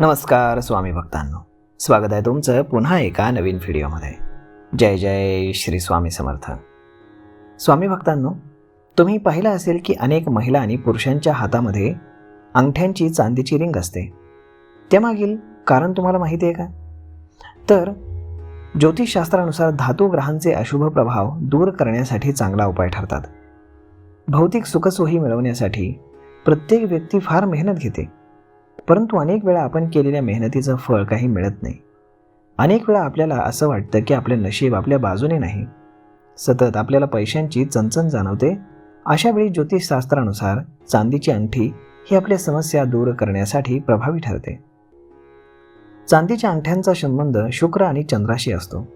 नमस्कार स्वामी भक्तांनो. स्वागत आहे तुमचं पुन्हा एका नवीन व्हिडिओमध्ये. जय जय श्री स्वामी समर्थ. स्वामी भक्तांनो तुम्ही पाहिलं असेल की अनेक महिला आणि पुरुषांच्या हातामध्ये अंगठ्यांची चांदीची रिंग असते. त्यामागील कारण तुम्हाला माहिती आहे का? तर ज्योतिषशास्त्रानुसार धातू ग्रहांचे अशुभ प्रभाव दूर करण्यासाठी चांगला उपाय ठरतात. भौतिक सुखसोयी मिळवण्यासाठी प्रत्येक व्यक्ती फार मेहनत घेते. परंतु अनेक वेळा आपण केलेल्या मेहनतीचं फळ काही मिळत नाही. अनेक वेळा आपल्याला असं वाटतं की आपलं नशीब आपल्या बाजूने नाही. सतत आपल्याला पैशांची चणचण जाणवते. अशा वेळी ज्योतिषशास्त्रानुसार चांदीची अंगठी ही आपल्या समस्या दूर करण्यासाठी प्रभावी ठरते. चांदीच्या अंगठ्यांचा संबंध शुक्र आणि चंद्राशी असतो.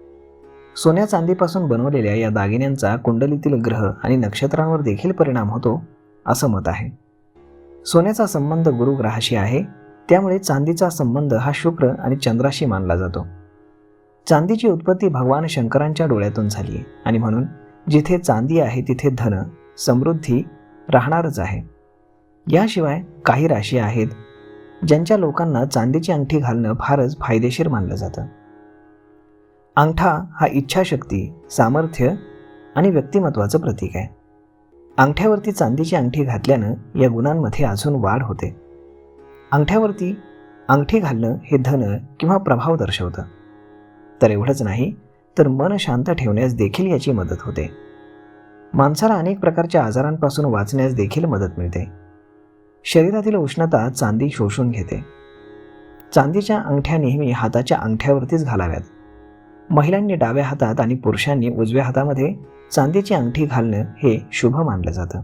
सोन्या चांदीपासून बनवलेल्या या दागिन्यांचा कुंडलीतील ग्रह आणि नक्षत्रांवर देखील परिणाम होतो असं मत आहे. सोन्याचा संबंध गुरुग्रहाशी आहे त्यामुळे चांदीचा संबंध हा शुक्र आणि चंद्राशी मानला जातो. चांदीची उत्पत्ती भगवान शंकरांच्या डोळ्यातून झाली आहे आणि म्हणून जिथे चांदी आहे तिथे धन समृद्धी राहणारच आहे. याशिवाय काही राशी आहेत ज्यांच्या लोकांना चांदीची अंगठी घालणं फारच फायदेशीर मानलं जातं. अंगठा हा इच्छाशक्ती सामर्थ्य आणि व्यक्तिमत्वाचं प्रतीक आहे. अंगठ्यावरती चांदीची अंगठी घातल्यानं या गुणांमध्ये अजून वाढ होते. अंगठ्यावरती अंगठी घालणं हे धन किंवा प्रभाव दर्शवतं. तर एवढंच नाही तर मन शांत ठेवण्यास देखील याची मदत होते. माणसाला अनेक प्रकारच्या आजारांपासून वाचण्यास देखील मदत मिळते. शरीरातील उष्णता चांदी शोषून घेते. चांदीच्या अंगठ्या नेहमी हाताच्या अंगठ्यावरतीच घालाव्यात. महिलांनी डाव्या हातात आणि पुरुषांनी उजव्या हातामध्ये चांदीची अंगठी घालणं हे शुभ मानलं जातं.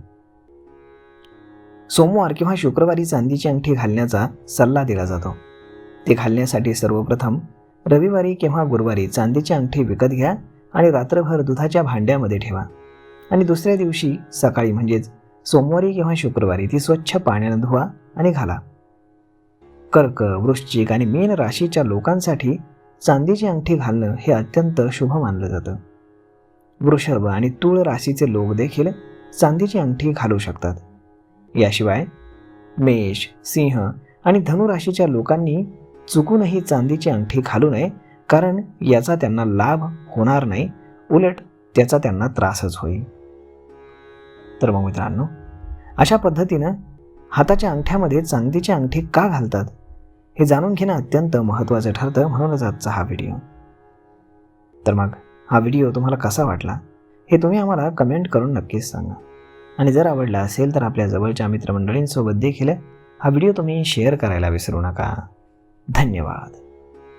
सोमवार किंवा शुक्रवारी चांदीची अंगठी घालण्याचा सल्ला दिला जातो. ते घालण्यासाठी सर्वप्रथम रविवारी किंवा गुरुवारी चांदीची अंगठी विकत घ्या आणि रात्रभर दुधाच्या भांड्यामध्ये ठेवा. आणि दुसऱ्या दिवशी सकाळी म्हणजेच सोमवारी किंवा शुक्रवारी ती स्वच्छ पाण्यानं धुवा आणि घाला. कर्क वृश्चिक आणि मीन राशीच्या लोकांसाठी चांदीची अंगठी घालणं हे अत्यंत शुभ मानलं जातं. वृषभ आणि तूळ राशीचे लोक देखील चांदीची अंगठी घालू शकतात. याशिवाय मेष सिंह आणि धनुराशीच्या लोकांनी चुकूनही चांदीची अंगठी घालू नये कारण याचा त्यांना लाभ होणार नाही. उलट त्याचा त्यांना त्रासच होईल. तर मग मित्रांनो अशा पद्धतीनं हाताच्या अंगठ्यामध्ये चांदीची अंगठी का घालतात? हे जाणून घेणं अत्यंत महत्त्वाचं ठरतं म्हणूनच आजचा हा व्हिडिओ. तर मग हा व्हिडिओ तुम्हाला कसा वाटला? हे तुम्ही आम्हाला कमेंट करून नक्कीच सांगा. आणि जर आवडला असेल तर आपल्या जवळच्या मित्रमंडळींसोबत देखील हा व्हिडिओ तुम्ही शेअर करायला विसरू नका. धन्यवाद.